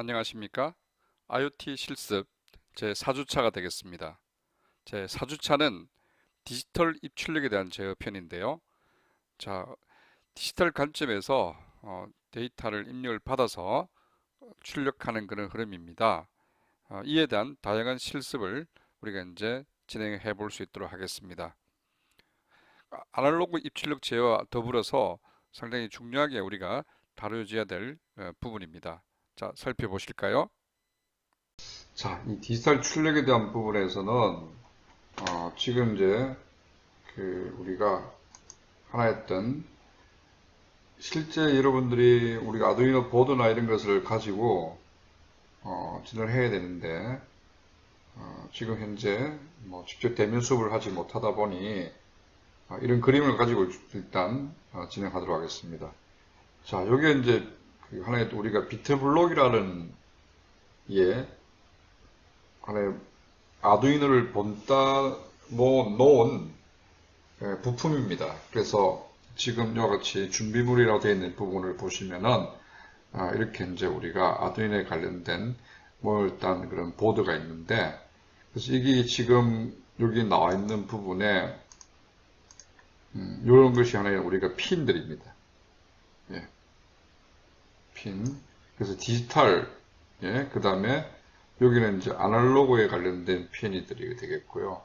안녕하십니까? IoT 실습 제 4주차가 되겠습니다. 제 4주차는 디지털 입출력에 대한 제어 편인데요. 자, 디지털 관점에서 어, 데이터를 입력을 받아서 출력하는 그런 흐름입니다. 어, 이에 대한 다양한 실습을 우리가 이제 진행해 볼 수 있도록 하겠습니다. 아, 아날로그 입출력 제어와 더불어서 상당히 중요하게 우리가 다뤄져야 될 어, 부분입니다. 자, 살펴보실까요? 자, 이 디지털 출력에 대한 부분에서는 어, 지금 이제 그 우리가 하나 했던 실제 여러분들이 우리가 아두이노 보드나 이런 것을 가지고 어, 진행을 해야 되는데 어, 지금 현재 뭐 직접 대면 수업을 하지 못하다 보니 어, 이런 그림을 가지고 일단 어, 진행하도록 하겠습니다. 자, 여기에 이제 그 하나의 또 우리가 비트블록이라는 예 하나의 아두이노를 본따 놓은 예, 부품입니다. 그래서 지금 이와 같이 준비물이라고 되어 있는 부분을 보시면은 아, 이렇게 이제 우리가 아두이노에 관련된 뭐 일단 그런 보드가 있는데 그래서 이게 지금 여기 나와 있는 부분에 음, 이런 것이 하나의 우리가 핀들입니다. 예. 핀. 그래서 디지털, 예, 그 다음에 여기는 이제 아날로그에 관련된 핀이들이 되겠고요.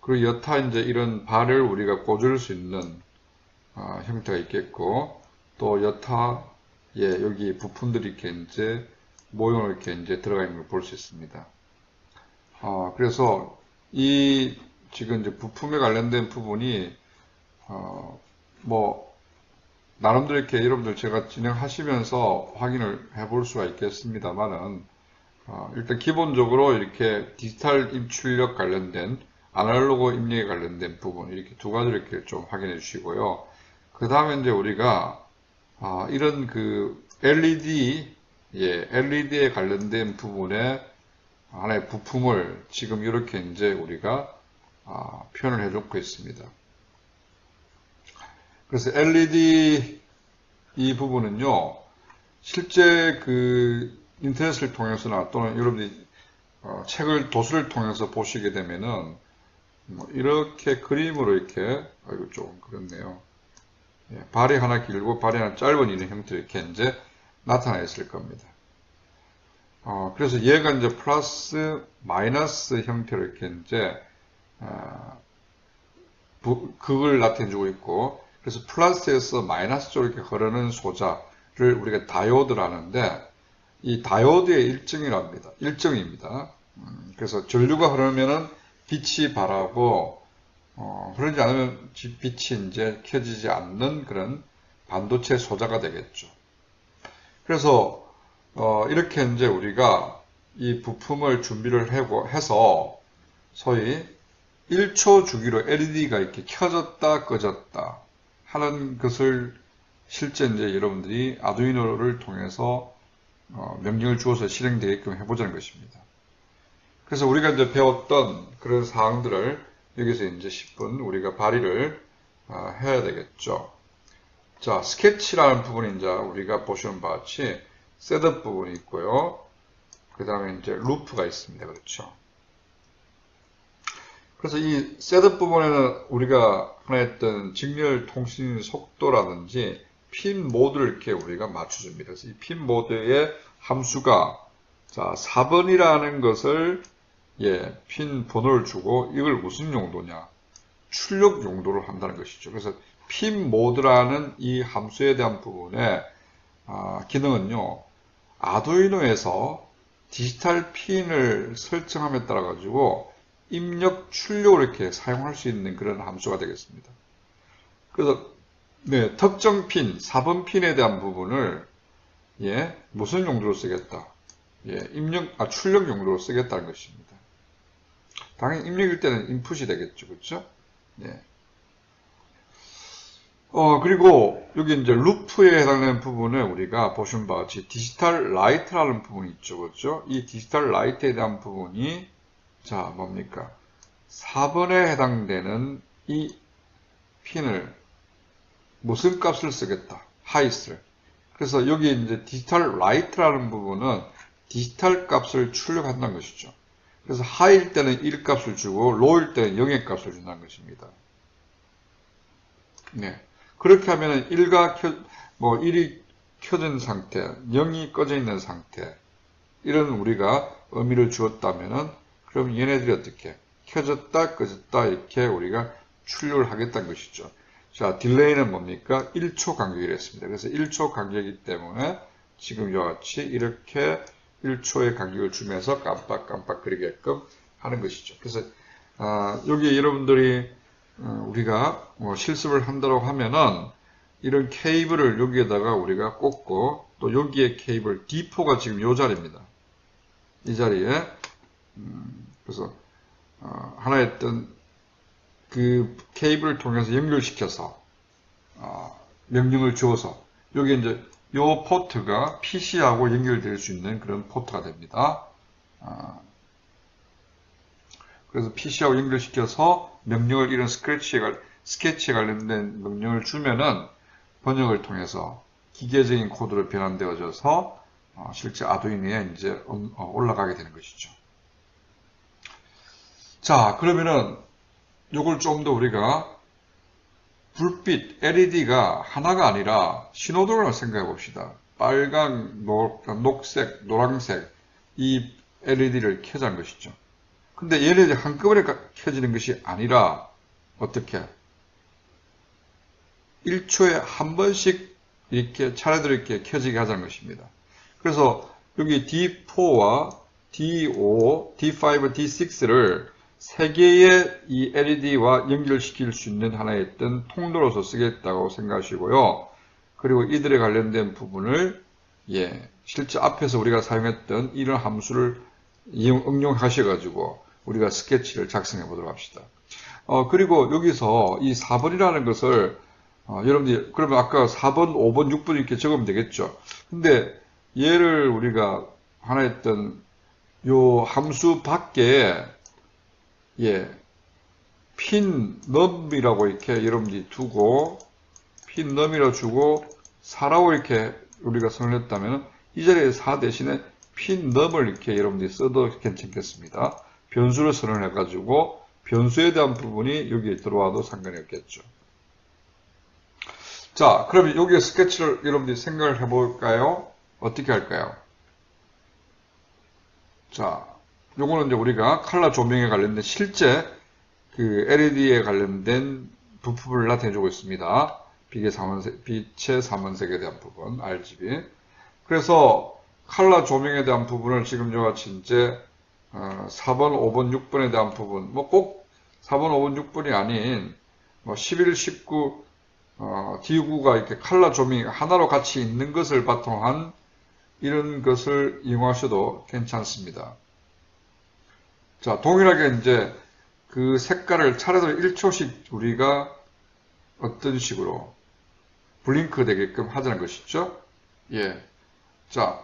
그리고 여타 이제 이런 발을 우리가 꽂을 수 있는 아, 형태가 있겠고, 또 여타, 예, 여기 부품들이 이렇게 이제 모형을 이렇게 이제 들어가 있는 걸 볼 수 있습니다. 아, 그래서 이 지금 이제 부품에 관련된 부분이, 어, 뭐, 나름대로 이렇게 여러분들 제가 진행하시면서 확인을 해 볼 수가 있겠습니다만은 어, 일단 기본적으로 이렇게 디지털 입출력 관련된 아날로그 입력에 관련된 부분 이렇게 두 가지를 이렇게 좀 확인해 주시고요. 그 다음에 이제 우리가 아, 이런 그 LED 예, LED에 관련된 부분에 하나의 부품을 지금 이렇게 이제 우리가 아, 표현을 해놓고 있습니다. 그래서 LED 이 부분은요, 실제 그 인터넷을 통해서나 또는 여러분들이 어, 책을 도서를 통해서 보시게 되면은 뭐 이렇게 그림으로 이렇게 아이고 좀 그렇네요. 예, 발이 하나 길고 발이 하나 짧은 이런 형태로 이렇게 이제 나타나 있을 겁니다. 어, 그래서 얘가 이제 플러스 마이너스 형태로 이렇게 이제 어, 부, 극을 나타내주고 있고 그래서 플러스에서 마이너스 쪽으로 이렇게 흐르는 소자를 우리가 다이오드라는데 이 다이오드의 일정이랍니다. 일정입니다. 음, 그래서 전류가 흐르면은 빛이 바라고 어, 흐르지 않으면 빛이 이제 켜지지 않는 그런 반도체 소자가 되겠죠. 그래서 어, 이렇게 이제 우리가 이 부품을 준비를 하고 해서 소위 1초 주기로 LED가 이렇게 켜졌다 꺼졌다 하는 것을 실제 이제 여러분들이 아두이노를 통해서 어, 명령을 주어서 실행되게끔 해보자는 것입니다. 그래서 우리가 이제 배웠던 그런 사항들을 여기서 이제 10분 우리가 발휘를 어, 해야 되겠죠. 자, 스케치라는 부분이 이제 우리가 보시는 바와 같이 셋업 부분이 있고요. 그 다음에 이제 루프가 있습니다. 그렇죠. 그래서 이 셋업 부분에는 우리가 하나 했던 직렬 통신 속도라든지 핀 모드를 이렇게 우리가 맞춰줍니다. 그래서 이 핀 모드의 함수가 자 4번이라는 것을 예, 핀 번호를 주고 이걸 무슨 용도냐? 출력 용도로 한다는 것이죠. 그래서 핀 모드라는 이 함수에 대한 부분의 아, 기능은요. 아두이노에서 디지털 핀을 설정함에 따라 가지고 입력 출력을 이렇게 사용할 수 있는 그런 함수가 되겠습니다. 그래서 네, 특정 핀, 4번 핀에 대한 부분을 예, 무슨 용도로 쓰겠다? 예, 입력, 아, 출력 용도로 쓰겠다는 것입니다. 당연히 입력일 때는 인풋이 되겠죠. 그렇죠? 네. 어, 그리고 여기 이제 루프에 해당되는 부분을 우리가 보신 바와 같이 디지털 라이트라는 부분이 있죠. 그렇죠? 이 디지털 라이트에 대한 부분이 자, 뭡니까? 4번에 해당되는 이 핀을 무슨 값을 쓰겠다? 하이스를. 그래서 여기 이제 디지털 라이트라는 부분은 디지털 값을 출력한다는 것이죠. 그래서 하일 때는 1 값을 주고 로일 때는 0의 값을 준다는 것입니다. 네. 그렇게 하면은 1가 켜, 뭐 1이 켜진 상태, 0이 꺼져 있는 상태, 이런 우리가 의미를 주었다면은 그럼 얘네들이 어떻게 켜졌다 꺼졌다 이렇게 우리가 출력을 하겠다는 것이죠. 자, 딜레이는 뭡니까? 1초 간격이라 했습니다. 그래서 1초 간격이기 때문에 지금 이와 같이 이렇게 1초의 간격을 주면서 깜빡깜빡 그리게끔 하는 것이죠. 그래서 아, 여기 여러분들이 어, 우리가 뭐 실습을 한다고 하면은 이런 케이블을 여기에다가 우리가 꽂고 또 여기에 케이블 D4가 지금 이 자리입니다. 이 자리에 음, 그래서 어, 하나의 어떤 그 케이블을 통해서 연결시켜서 어, 명령을 주어서 여기 이제 요 포트가 PC하고 연결될 수 있는 그런 포트가 됩니다. 아, 그래서 PC하고 연결시켜서 명령을 이런 스크래치에, 관- 스케치에 관련된 명령을 주면은 번역을 통해서 기계적인 코드로 변환되어져서 어, 실제 아두이노에 이제 음, 어, 올라가게 되는 것이죠. 자, 그러면은 요걸 좀 더 우리가 불빛 LED가 하나가 아니라 신호등을 생각해 봅시다. 빨강, 노, 녹색, 노란색 이 LED를 켜자는 것이죠. 근데 얘네들이 한꺼번에 가- 켜지는 것이 아니라 어떻게 1초에 한 번씩 이렇게 차례대로 이렇게 켜지게 하자는 것입니다. 그래서 여기 D4와 D5, D5, D6를 세 개의 이 LED와 연결시킬 수 있는 하나의 어떤 통로로서 쓰겠다고 생각하시고요. 그리고 이들에 관련된 부분을 예, 실제 앞에서 우리가 사용했던 이런 함수를 이용, 응용하셔가지고 우리가 스케치를 작성해 보도록 합시다. 어, 그리고 여기서 이 4번이라는 것을 어, 여러분들이 그러면 아까 4번, 5번, 6번 이렇게 적으면 되겠죠. 근데 얘를 우리가 하나 했던 요 함수 밖에 예, 핀 넘이라고 이렇게 여러분들이 두고 핀 넘이라 주고 4라고 이렇게 우리가 선언했다면 이 자리에 4 대신에 핀 넘을 이렇게 여러분들이 써도 괜찮겠습니다. 변수를 선언해 가지고 변수에 대한 부분이 여기에 들어와도 상관이 없겠죠. 자, 그러면 여기에 스케치를 여러분들이 생각을 해볼까요? 어떻게 할까요? 자, 요거는 이제 우리가 칼라 조명에 관련된 실제 그 LED에 관련된 부품을 나타내주고 있습니다. 빛의 삼원색, 빛의 삼원색에 대한 부분, RGB. 그래서 칼라 조명에 대한 부분을 지금 저와 같이 이제 어, 4번, 5번, 6번에 대한 부분, 뭐 꼭 4번, 5번, 6번이 아닌 뭐 11, 19, 어, D9가 이렇게 칼라 조명이 하나로 같이 있는 것을 바탕한 이런 것을 이용하셔도 괜찮습니다. 자, 동일하게 이제 그 색깔을 차례대로 1초씩 우리가 어떤 식으로 블링크 되게끔 하자는 것이죠. 예. 자,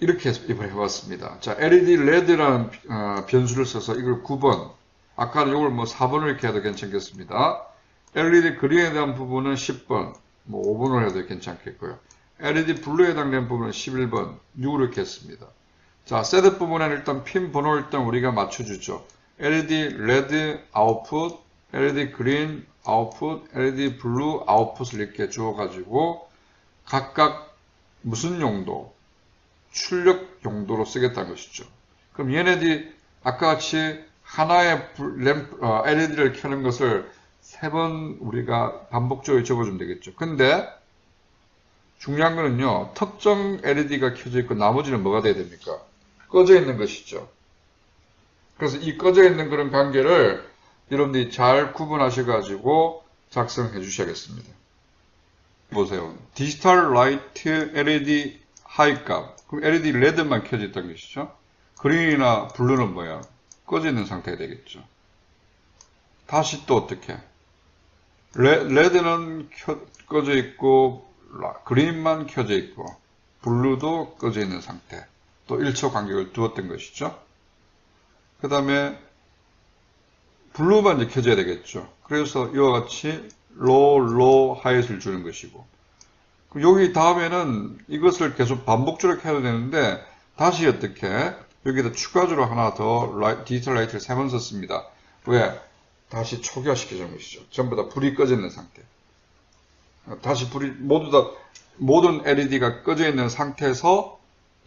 이렇게 이번에 해봤습니다. 자, LED 레드라는 어, 변수를 써서 이걸 9번, 아까는 이걸 뭐 4번을 이렇게 해도 괜찮겠습니다. LED 그린에 대한 부분은 10번, 뭐 5번을 해도 괜찮겠고요. LED 블루에 해당되는 부분은 11번, 6으로 이렇게 했습니다. 자, 셋업 부분에는 일단 핀 번호를 일단 우리가 맞춰주죠. LED 레드 아웃풋, LED 그린 아웃풋, LED 블루 아웃풋을 이렇게 주어가지고 각각 무슨 용도, 출력 용도로 쓰겠다는 것이죠. 그럼 얘네들이 아까 같이 하나의 불- 램프, 어, LED를 켜는 것을 세 번 우리가 반복적으로 적어주면 되겠죠. 근데 중요한 거는요, 특정 LED가 켜져 있고 나머지는 뭐가 돼야 됩니까? 꺼져 있는 것이죠. 그래서 이 꺼져 있는 그런 관계를 여러분들이 잘 구분하셔 가지고 작성해 주셔야겠습니다. 보세요. 디지털 라이트 LED 하이 값. 그럼 LED 레드만 켜져 있다는 것이죠. 그린이나 블루는 뭐야? 꺼져 있는 상태가 되겠죠. 다시 또 어떻게? 레, 레드는 켜, 꺼져 있고, 라- 그린만 켜져 있고, 블루도 꺼져 있는 상태. 또 1초 간격을 두었던 것이죠. 그 다음에 블루만 이제 켜져야 되겠죠. 그래서 이와 같이 로우, 로우, 하이트를 주는 것이고 여기 다음에는 이것을 계속 반복적으로 해야 되는데 다시 어떻게 여기다 추가적으로 하나 더 라이- 디지털 라이트를 세 번 썼습니다. 왜? 다시 초기화시켜주는 것이죠. 전부 다 불이 꺼져 있는 상태. 어, 다시 불이 모두 다 모든 LED가 꺼져 있는 상태에서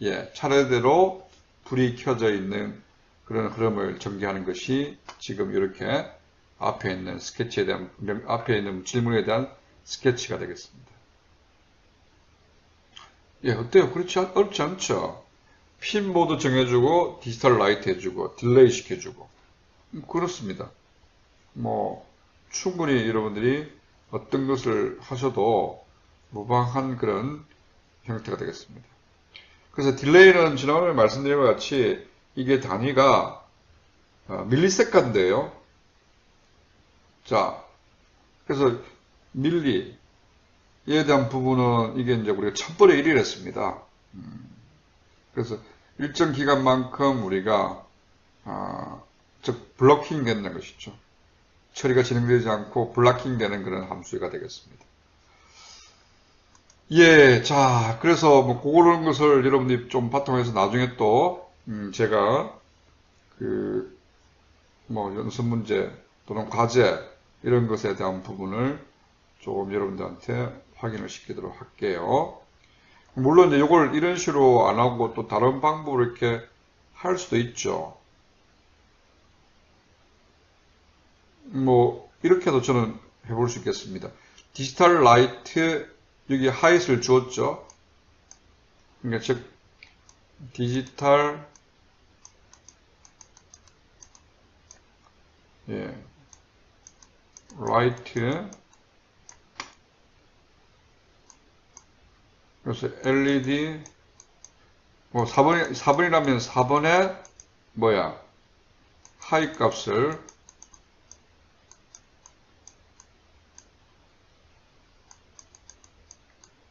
예, 차례대로 불이 켜져 있는 그런 흐름을 전개하는 것이 지금 이렇게 앞에 있는 스케치에 대한 명- 앞에 있는 질문에 대한 스케치가 되겠습니다. 예, 어때요? 그렇지 않- 어렵지 않죠? 핀 모드 정해주고 디지털 라이트 해주고 딜레이 시켜주고 음, 그렇습니다. 뭐 충분히 여러분들이 어떤 것을 하셔도 무방한 그런 형태가 되겠습니다. 그래서 딜레이는 지난번에 말씀드린 것 같이 이게 단위가 어, 밀리세컨드예요. 자, 그래서 밀리에 대한 부분은 이게 이제 우리가 천번의 1을 했습니다. 음, 그래서 일정 기간만큼 우리가 아, 즉 블로킹 된다는 것이죠. 처리가 진행되지 않고 블락킹 되는 그런 함수가 되겠습니다. 예, 자, 그래서 뭐 그런 것을 여러분들이 좀 바탕에서 나중에 또 음, 제가 그 뭐 연습 문제 또는 과제 이런 것에 대한 부분을 조금 여러분들한테 확인을 시키도록 할게요. 물론 이제 이걸 이런 식으로 안 하고 또 다른 방법으로 이렇게 할 수도 있죠. 뭐 이렇게도 저는 해볼 수 있겠습니다. 디지털 라이트 여기 하이트를 주었죠. 그러니까 즉 디지털 예 라이트 그래서 LED 뭐 4번 4번이라면 4번에 뭐야 하이 값을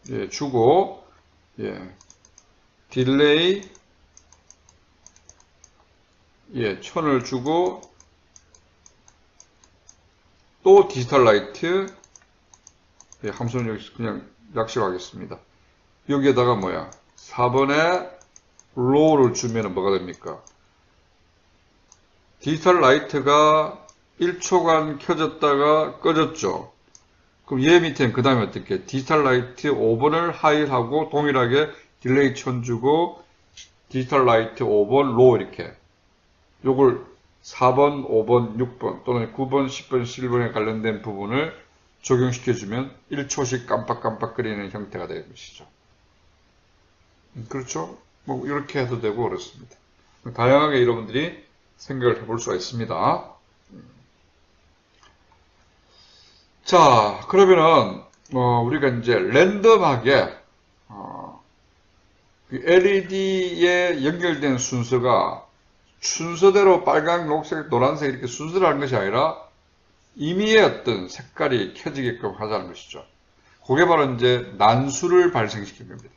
예, 주고 예, 딜레이 예, 천을 주고 또 디지털 라이트 예, 함수는 여기 그냥 약식하겠습니다. 여기에다가 뭐야? 4번에 로우를 주면 뭐가 됩니까? 디지털 라이트가 1초간 켜졌다가 꺼졌죠. 그럼 얘 밑에는 그 다음에 어떻게? 디지털 라이트 5번을 하이하고 동일하게 딜레이 천 주고 디지털 라이트 5번 로우 이렇게 요걸 4번, 5번, 6번 또는 9번, 10번, 11번에 관련된 부분을 적용시켜주면 1초씩 깜빡깜빡거리는 형태가 되는 것이죠. 음, 그렇죠? 뭐 이렇게 해도 되고 그렇습니다. 다양하게 여러분들이 생각을 해볼 수가 있습니다. 자, 그러면은 어, 우리가 이제 랜덤하게 어, LED에 연결된 순서가 순서대로 빨강, 녹색, 노란색 이렇게 순서를 하는 것이 아니라 임의의 어떤 색깔이 켜지게끔 하자는 것이죠. 그게 바로 이제 난수를 발생시킨 겁니다.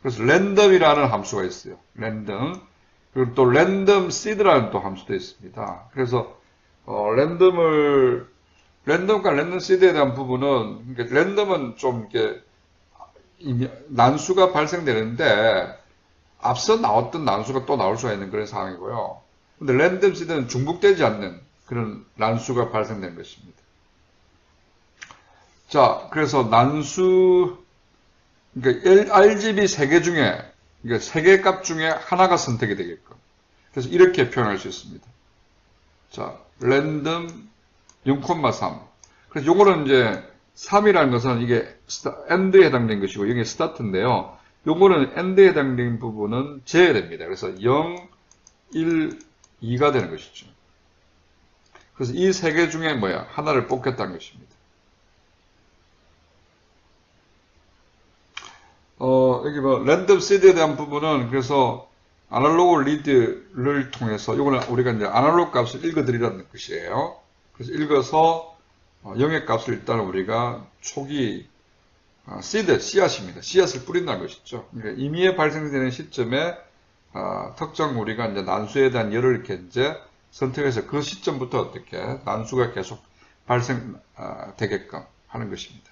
그래서 랜덤이라는 함수가 있어요. 랜덤. 그리고 또 랜덤 시드라는 또 함수도 있습니다. 그래서 어, 랜덤을 랜덤과 랜덤 시드에 대한 부분은 그러니까 랜덤은 좀 이렇게 이- 난수가 발생되는데 앞서 나왔던 난수가 또 나올 수가 있는 그런 상황이고요. 근데 랜덤 시드는 중복되지 않는 그런 난수가 발생된 것입니다. 자, 그래서 난수 그러니까 RGB 세개 중에 그러니까 세개값 중에 하나가 선택이 되게끔. 그래서 이렇게 표현할 수 있습니다. 자, 랜덤 0,3. 그래서 요거는 이제 3이라는 것은 이게 엔드에 해당된 것이고 여기 스타트인데요. 요거는 엔드에 해당된 부분은 제외됩니다. 그래서 0, 1, 2가 되는 것이죠. 그래서 이 세 개 중에 뭐야? 하나를 뽑겠다는 것입니다. 어, 여기 뭐, 랜덤 시드에 대한 부분은 그래서 아날로그 리드를 통해서 이거는 우리가 이제 아날로그 값을 읽어드리라는 것이에요. 그래서 읽어서 어, 영역 값을 일단 우리가 초기 어, 아, 씨드, 씨앗입니다. 씨앗을 뿌린다는 것이죠. 그러니까 임의에 발생되는 시점에 아, 특정 우리가 이제 난수에 대한 열을 이렇게 이제 선택해서 그 시점부터 어떻게 난수가 계속 발생되게끔 하는 것입니다.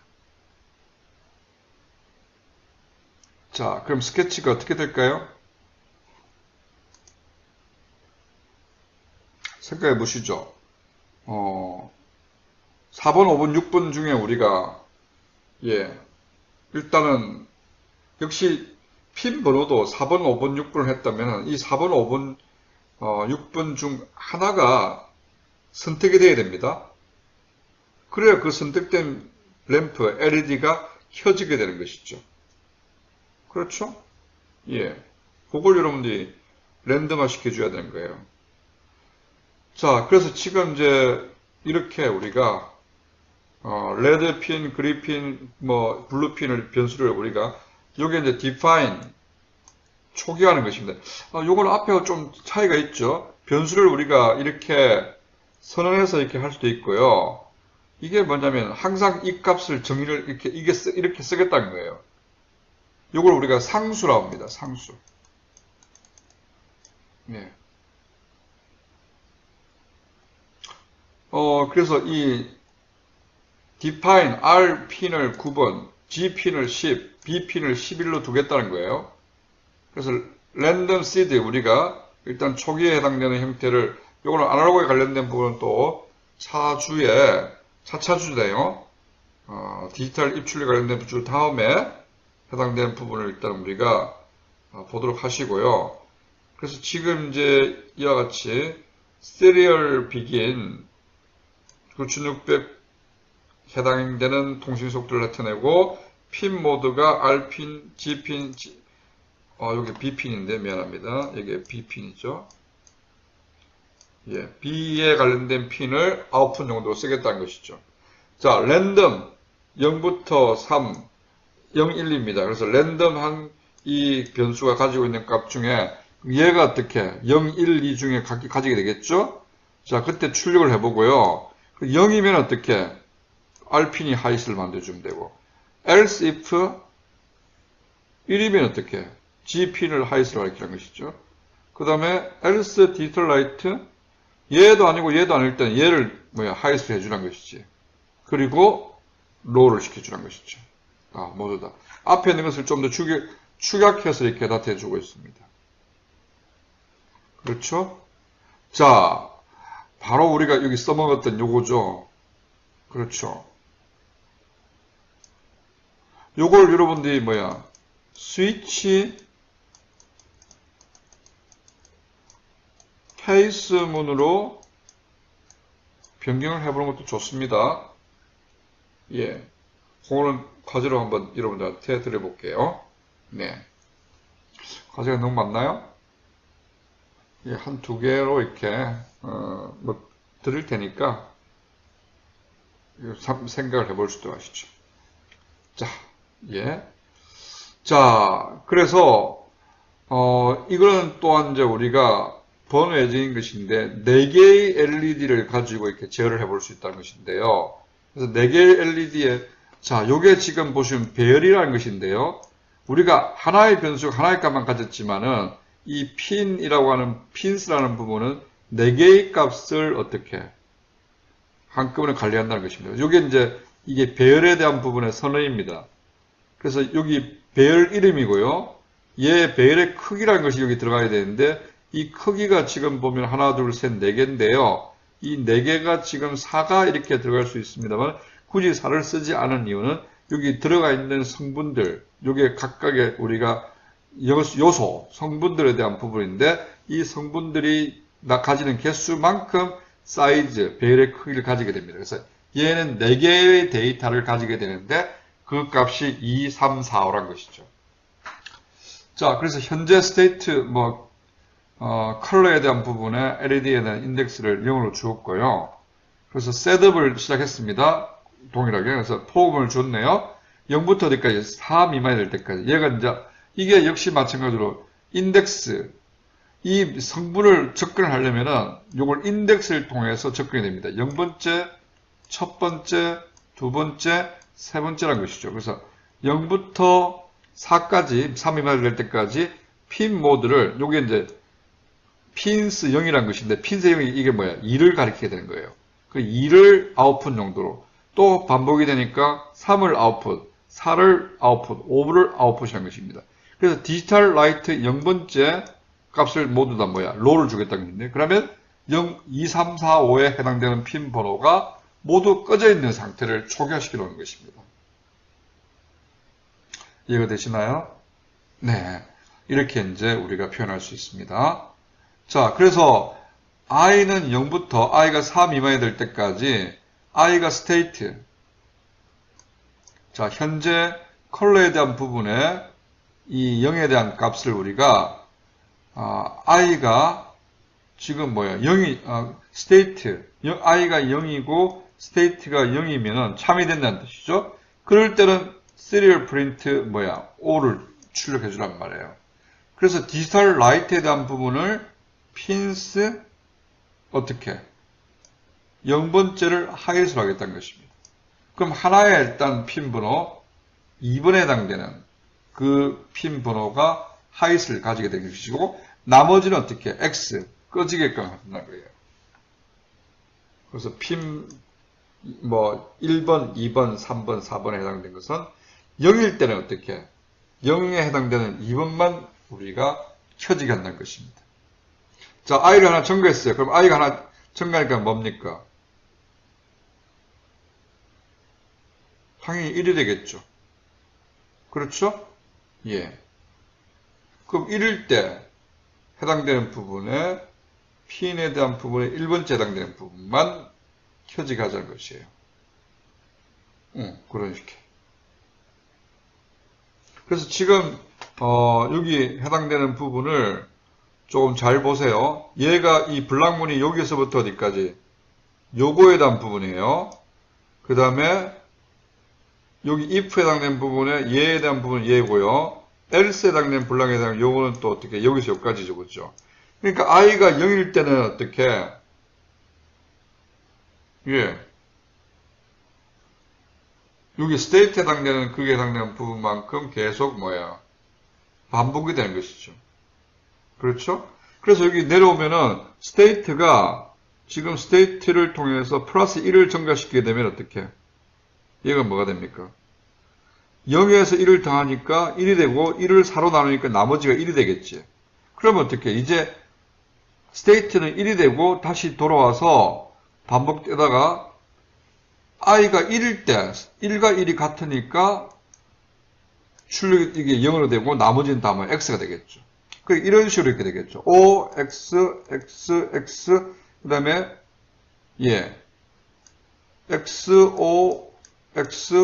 자, 그럼 스케치가 어떻게 될까요? 생각해 보시죠. 어, 4번, 5번, 6번 중에 우리가, 예, 일단은, 역시 핀 번호도 4번, 5번, 6번을 했다면, 이 4번, 5번, 어, 6번 중 하나가 선택이 돼야 됩니다. 그래야 그 선택된 램프, LED가 켜지게 되는 것이죠. 그렇죠? 예. 그걸 여러분들이 랜덤화 시켜줘야 되는 거예요. 자, 그래서 지금 이제 이렇게 우리가 어, 레드 핀, 그린 핀, 뭐 블루 핀을 변수를 우리가 요게 이제 define 초기화하는 것입니다. 아, 요거는 앞에 좀 차이가 있죠. 변수를 우리가 이렇게 선언해서 이렇게 할 수도 있고요. 이게 뭐냐면 항상 이 값을 정의를 이렇게 이게 쓰, 이렇게 쓰겠다는 거예요. 요걸 우리가 상수라고 합니다. 상수. 네. 어, 그래서 이 define R 핀을 9번, G 핀을 10, B 핀을 11로 두겠다는 거예요. 그래서 랜덤 시드 우리가 일단 초기에 해당되는 형태를 요거는 아날로그에 관련된 부분은 또 차주에 차차주네요. 어, 디지털 입출에 관련된 부분 다음에 해당되는 부분을 일단 우리가 어, 보도록 하시고요. 그래서 지금 이제 이와 같이 serial begin 9600 해당되는 통신 속도를 나타내고 핀 모드가 R핀, G핀, G, 어, 여기 B핀인데 미안합니다. 여기 B핀이죠. 예, B에 관련된 핀을 아웃풋 용도로 쓰겠다는 것이죠. 자, 랜덤 0부터 3, 0, 1입니다. 그래서 랜덤한 이 변수가 가지고 있는 값 중에 얘가 어떻게 0, 1, 2 중에 각기 가지게 되겠죠? 자, 그때 출력을 해보고요. 0이면 어떻게 R핀이 하이스를 만들어주면 되고 else if 1이면 어떻게 G핀을 하이스로 가리키는 것이죠. 그 다음에 else 라이트 얘도 아니고 얘도 아닐 때는 얘를 뭐야 하이스로 해주는 것이지. 그리고 로우를 시켜주는 것이죠. 아, 모두 다. 앞에 있는 것을 좀 더 축약해서 이렇게 다 대주고 있습니다. 그렇죠? 자, 바로 우리가 여기 써먹었던 요거죠. 그렇죠. 요걸 여러분들이 뭐야, 스위치 케이스 문으로 변경을 해보는 것도 좋습니다. 예. 그거는 과제로 한번 여러분들한테 드려볼게요. 네. 과제가 너무 많나요? 예, 한두 개로 이렇게, 어, 뭐, 드릴 테니까, 생각을 해볼 수도 아시죠. 자, 예. 자, 그래서, 어, 이거는 또한 이제 우리가 번외적인 것인데, 4개의 LED를 가지고 이렇게 제어를 해볼 수 있다는 것인데요. 그래서 4개의 LED에, 자, 요게 지금 보시면 배열이라는 것인데요. 우리가 하나의 변수, 하나의 값만 가졌지만은, 이 핀이라고 하는 핀스라는 부분은 4개의 값을 어떻게 한꺼번에 관리한다는 것입니다. 이게 이제 이게 배열에 대한 부분의 선언입니다. 그래서 여기 배열 이름이고요. 얘 배열의 크기라는 것이 여기 들어가야 되는데 이 크기가 지금 보면 하나, 둘, 셋, 네 개인데요. 이 네 개가 지금 4가 이렇게 들어갈 수 있습니다만 굳이 4를 쓰지 않은 이유는 여기 들어가 있는 성분들, 요게 각각의 우리가 요소, 성분들에 대한 부분인데 이 성분들이 나 가지는 개수만큼 사이즈, 배열의 크기를 가지게 됩니다. 그래서 얘는 4개의 데이터를 가지게 되는데 그 값이 2, 3, 4, 5란 것이죠. 자, 그래서 현재 스테이트, 뭐, 어, 컬러에 대한 부분에 LED에 대한 인덱스를 0으로 주었고요. 그래서 셋업을 시작했습니다. 동일하게. 그래서 포음을 줬네요. 0부터 어디까지? 4 미만이 될 때까지. 얘가 이제, 이게 역시 마찬가지로 인덱스, 이 성분을 접근을 하려면은 이걸 인덱스를 통해서 접근이 됩니다. 0번째, 첫 번째, 두 번째, 세 번째란 것이죠. 그래서 0부터 4까지, 3 미만이 될 때까지 핀 모드를, 요게 이제 핀스 0이란 것인데, 핀스 0이 이게 뭐야? 2를 가리키게 되는 거예요. 그 2를 아웃풋 용도로. 또 반복이 되니까 3을 아웃풋, 4를 아웃풋, 5를 아웃풋이라는 것입니다. 그래서 디지털 라이트 0번째 값을 모두 다 뭐야? 로를 주겠다는 건데. 그러면 0, 2, 3, 4, 5에 해당되는 핀 번호가 모두 꺼져 있는 상태를 초기화시켜 놓은 것입니다. 이해가 되시나요? 네. 이렇게 이제 우리가 표현할 수 있습니다. 자, 그래서 i는 0부터 i가 4 미만이 될 때까지 i가 state. 자, 현재 컬러에 대한 부분에 이 0에 대한 값을 우리가 아, i가 지금 뭐야? 0이 아, state. 영- i가 0이고 state가 0이면은 참이 된다는 뜻이죠. 그럴 때는 serial print 뭐야? 5를 출력해 주란 말이에요. 그래서 디지털 라이트에 대한 부분을 pins 어떻게 0번째를 하이스로 하겠다는 것입니다. 그럼 하나에 일단 핀 번호 2번에 해당되는 그 핀 번호가 하이스를 가지게 되는 것이고 나머지는 어떻게 X 꺼지게끔 한다는 거예요. 그래서 핀 뭐 1번, 2번, 3번, 4번에 해당된 것은 0일 때는 어떻게 0에 해당되는 2번만 우리가 켜지게 한다는 것입니다. 자, i를 하나 첨가했어요. 그럼 i가 하나 첨가하니까 뭡니까? 당연히 1이 되겠죠. 그렇죠? 예. 그럼 1일 때 해당되는 부분에 핀에 대한 부분에 1번째 해당되는 부분만 켜지게 하자는 것이에요. 응, 그런 식의. 그래서 지금 어, 여기 해당되는 부분을 조금 잘 보세요. 얘가 이 블락문이 여기서부터 어디까지? 요거에 대한 부분이에요. 그 다음에 여기 if에 해당되는 부분에 얘에 대한 부분은 얘고요. else에 해당되는 블락에 대한 요거는 또 어떻게 여기서 여기까지죠. 그죠? 그러니까 i가 0일 때는 어떻게 예. 여기 state에 해당되는 그게 해당되는 부분만큼 계속 뭐야 반복이 되는 것이죠. 그렇죠? 그래서 여기 내려오면은 state가 지금 state를 통해서 플러스 1을 증가시키게 되면 어떻게? 얘가 뭐가 됩니까? 0에서 1을 더하니까 1이 되고 1을 4로 나누니까 나머지가 1이 되겠지. 그러면 어떻게? 이제 state는 1이 되고 다시 돌아와서 반복되다가 i가 1일 때 1과 1이 같으니까 출력이 이게 0으로 되고 나머지는 다 뭐 x가 되겠죠. 그 이런 식으로 이렇게 되겠죠. o x x x 그다음에 예 x o x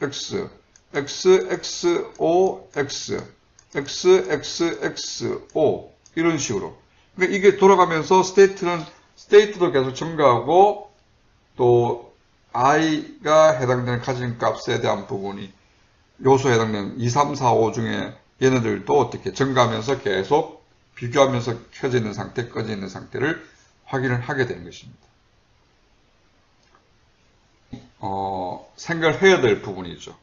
x x x o x x x x o 이런 식으로 그러니까 이게 돌아가면서 스테이트는 스테이트도 계속 증가하고 또 i가 해당되는 가진 값에 대한 부분이 요소에 해당되는 2, 3, 4, 5 중에 얘네들도 어떻게 증가하면서 계속 비교하면서 켜져 있는 상태, 꺼져 있는 상태를 확인을 하게 되는 것입니다. 어, 생각을 해야 될 부분이죠.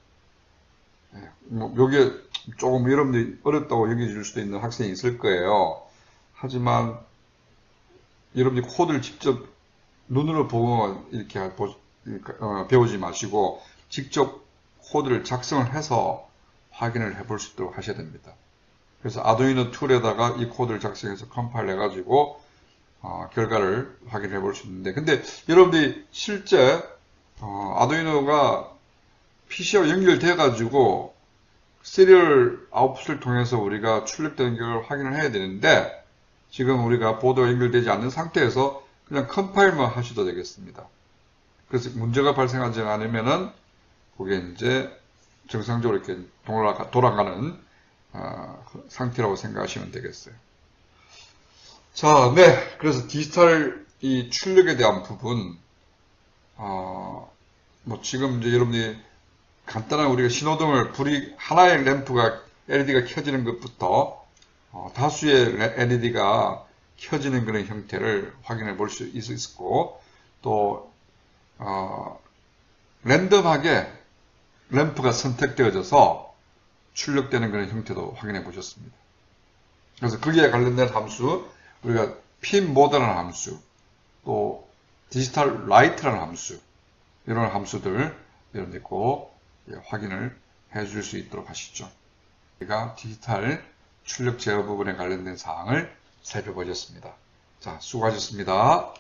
예, 뭐, 요게 조금 여러분들이 어렵다고 여겨질 수도 있는 학생이 있을 거예요. 하지만 여러분들이 코드를 직접 눈으로 보고 이렇게 보- 어, 배우지 마시고 직접 코드를 작성을 해서 확인을 해볼 수 있도록 하셔야 됩니다. 그래서 아두이노 툴에다가 이 코드를 작성해서 컴파일 해가지고 어, 결과를 확인해 볼 수 있는데 근데 여러분들이 실제 어, 아두이노가 PC와 연결돼 가지고 시리얼 아웃풋을 통해서 우리가 출력되는 걸 확인을 해야 되는데 지금 우리가 보드가 연결되지 않는 상태에서 그냥 컴파일만 하셔도 되겠습니다. 그래서 문제가 발생하지 않으면은 그게 이제 정상적으로 이렇게 돌아가, 돌아가는 어, 상태라고 생각하시면 되겠어요. 자, 네. 그래서 디지털 이 출력에 대한 부분, 어, 뭐 지금 이제 여러분이 간단한 우리가 신호등을 불이 하나의 램프가 LED가 켜지는 것부터 어, 다수의 LED가 켜지는 그런 형태를 확인해 볼 수 있었고 또 어, 랜덤하게 램프가 선택되어져서 출력되는 그런 형태도 확인해 보셨습니다. 그래서 거기에 관련된 함수, 우리가 핀 모드라는 함수, 또 디지털 라이트라는 함수, 이런 함수들 여러분들 꼭 예, 확인을 해 줄 수 있도록 하시죠. 우리가 디지털 출력 제어 부분에 관련된 사항을 살펴보셨습니다. 자, 수고하셨습니다.